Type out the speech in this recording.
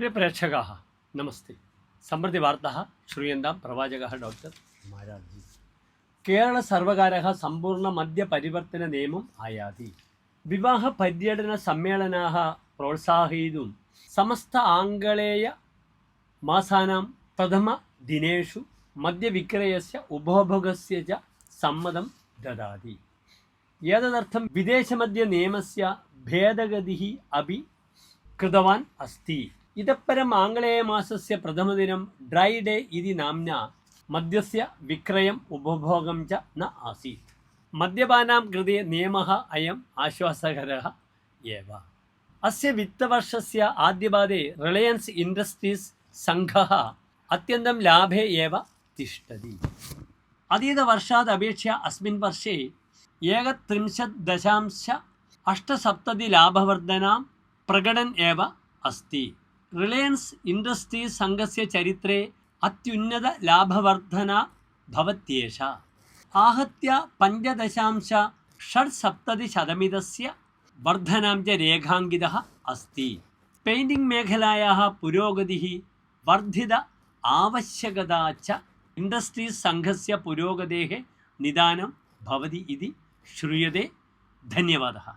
പ്രിയ പ്രേക്ഷക നമസ്തേ. സമൃദ്ധി വാർത്ത ശ്രൂയന്താം പ്രവാചക ഡോക്ടർ മാരാജി കേരള സർവകാര സമ്പൂർണ മദ്യപരിവർത്തന നിയമം ആയാതി. വിവാഹ പര്യടന സമ്മേളന പ്രോത്സാഹയിതും സമസ്ത ആംഗളേയ മാസാനാം പ്രഥമ ദിനേഷു മദ്യവിക്രയസ്യ ഉപഭോഗസ്യ ച സമ്മതം ദദാതി. ഏതദർത്ഥം വിദേശമദ്യനിയമസ്യ ഭേദഗതി അപി കൃതവാൻ അസ്തി. ഇതപരം ആംഗലേയമാസസ്യ പ്രഥമദിനം ഡ്രൈ ഡേ ഇതി നാംന മദ്യസ്യ വിക്രയം ഉപഭോഗം ച ന ആസീത് മദ്യപാനാം കൃതി നിയമ അയം ആശ്വാസകര ഏവ അസ്യ വിത്തവർഷസ്യ ആദ്യപാദേ റിലയൻസ് ഇൻഡസ്ട്രീസ് സംഘ അത്യന്തം ലാഭേ ഏവ തിഷ്ടതി അതീതവർഷാദ് അപേക്ഷ അസ്മിൻ വർഷേ ഏകത്രിംശത് ദശാംശ അഷ്ടസപ്തതി ലാഭവർദ്ധനാം പ്രകടൻ ഏവ അസ്തി अस्ति रिलयन्स् इण्डस्ट्रीस् सङ्घस्य चरित्रे अत्युन्नतलाभवर्धना भवत्येषा आहत्य पञ्चदशांश षट्सप्ततिशतमितस्य वर्धनां च रेखाङ्कितः अस्ति पेण्टिङ्ग् मेखलायाः पुरोगतिः वर्धित आवश्यकता च इण्डस्ट्रीस् सङ्घस्य पुरोगतेः निदानं भवति इति श्रूयते धन्यवादः